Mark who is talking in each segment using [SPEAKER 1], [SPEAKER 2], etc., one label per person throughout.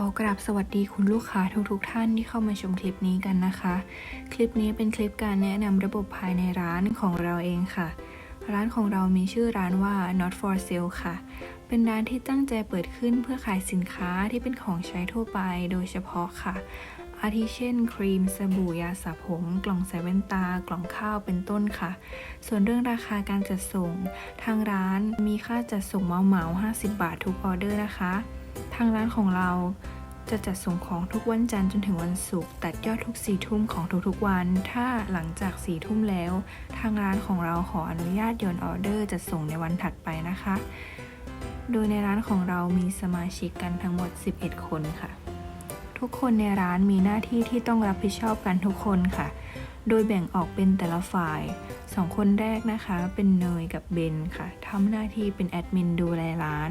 [SPEAKER 1] ขอกราบสวัสดีคุณลูกค้าทุกๆทท่านที่เข้ามาชมคลิปนี้กันนะคะ คลิปนี้เป็นคลิปการแนะนำระบบภายในร้านของเราเองค่ะ ร้านของเรามีชื่อร้านว่า not for sale ค่ะ เป็นร้านที่ตั้งใจเปิดขึ้นเพื่อขายสินค้าที่เป็นของใช้ทั่วไปโดยเฉพาะค่ะ อาทิเช่น ครีม สบู่ ยาสระผม กล่องใส่แว่นตา กล่องข้าวเป็นต้นค่ะ ส่วนเรื่องราคาการจัดส่ง ทางร้านมีค่าจัดส่งเหมาๆ50 บาททุกออเดอร์นะคะ ทางร้านของเราจะจัดส่งของทุกวันจันทร์จนถึงวันศุกร์ตัดยอดทุกสี่ทุ่มของทุกๆวัน ถ้าหลังจากสี่ทุ่มแล้ว ทางร้านของเราขออนุญาตยนออเดอร์จัดส่งในวันถัดไปนะคะ โดยในร้านของเรามีสมาชิกกันทั้งหมด 11 คนค่ะ ทุกคนในร้านมีหน้าที่ที่ต้องรับผิดชอบกันทุกคนค่ะ โดยแบ่งออกเป็นแต่ละฝ่ายสองคนแรกนะคะ เป็นเนยกับเบนค่ะทำหน้าที่เป็นแอดมินดูแลร้าน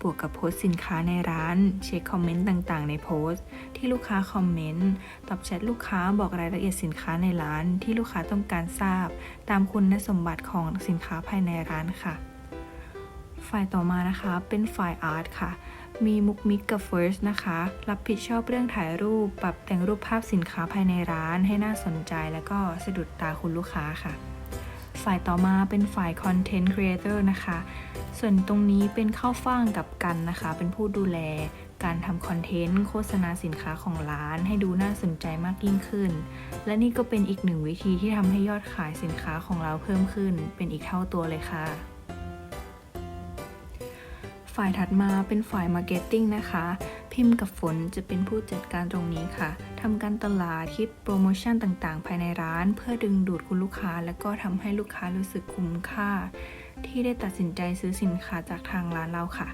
[SPEAKER 1] บวกกับโพสต์สินค้าในร้าน เช็คคอมเมนต์ต่างๆ ในโพสต์ ที่ลูกค้าคอมเมนต์ ตอบแชทลูกค้าบอกรายละเอียดสินค้าในร้าน ที่ลูกค้าต้องการทราบ ตามคุณสมบัติของสินค้าภายในร้านค่ะ ฝ่ายต่อมานะคะเป็นฝ่ายอาร์ตค่ะมีมุกมิกกับ First นะคะ รับผิดชอบเรื่องถ่ายรูป ปรับแต่งรูปภาพสินค้าภายในร้านให้น่าสนใจและก็สะดุดตาคุณลูกค้าค่ะ ฝ่ายต่อมาเป็นฝ่าย Content Creator นะคะ ส่วนตรงนี้เป็นข้าวฟ่างกับกันนะคะ เป็นผู้ดูแลการทำคอนเทนต์โฆษณาสินค้าของร้านให้ดูน่าสนใจมากยิ่งขึ้น และนี่ก็เป็นอีกหนึ่งวิธีที่ทำให้ยอดขายสินค้าของเราเพิ่มขึ้น เป็นอีกเท่าตัวเลยค่ะ ฝ่ายถัดมาเป็นฝ่ายมาร์เก็ตติ้งนะคะ พิมพ์กับฝนจะเป็นผู้จัดการตรงนี้ค่ะทำการตลาดคิดโปรโมชั่นต่างๆ ภายในร้าน เพื่อดึงดูดคุณลูกค้า และก็ทำให้ลูกค้ารู้สึกคุ้มค่า ที่ได้ตัดสินใจซื้อสินค้าจากทางร้านเราค่ะ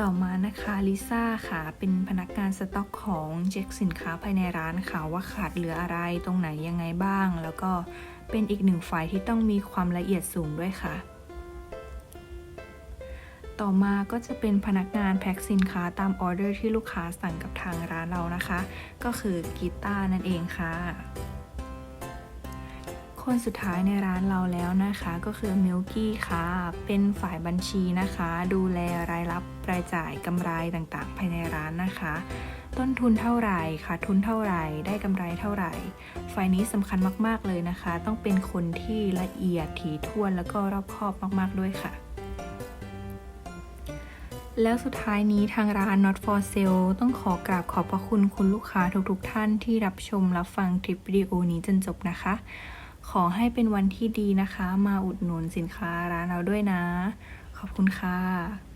[SPEAKER 1] ต่อมานะคะลิซ่าค่ะ เป็นพนักงานสต็อกของเช็คสินค้าภายในร้านค่ะว่าขาดเหลืออะไรตรงไหนยังไงบ้าง แล้วก็เป็นอีกหนึ่งฝ่ายที่ต้องมีความละเอียดสูงด้วยค่ะ ต่อมาก็จะเป็นพนักงานแพ็คสินค้าตามออเดอร์ที่ลูกค้าสั่งกับทางร้านเรานะคะ ก็คือกีตาร์นั่นเองค่ะ คนสุดท้ายในร้านเราแล้วนะคะก็คือมิลกี้ค่ะ เป็นฝ่ายบัญชีนะคะ ดูแลรายรับรายจ่ายกำไรต่างๆ ภายในร้านนะคะ ต้นทุนเท่าไหร่ค่ะทุนเท่าไหร่ ได้กำไรเท่าไหร่ ฝ่ายนี้สำคัญมากๆเลยนะคะ ต้องเป็นคนที่ละเอียดถี่ถ้วนแล้วก็รอบคอบมากๆด้วยค่ะ แล้วสุดท้ายนี้ทางร้าน Not for Sale ต้องขอกราบขอบพระคุณคุณลูกค้าทุกๆทท่านที่รับชมรับฟังคลิปวิดีโอนี้จนจบนะคะ ขอให้เป็นวันที่ดีนะคะ มาอุดหนุนสินค้าร้านเราด้วยนะ ขอบคุณค่ะ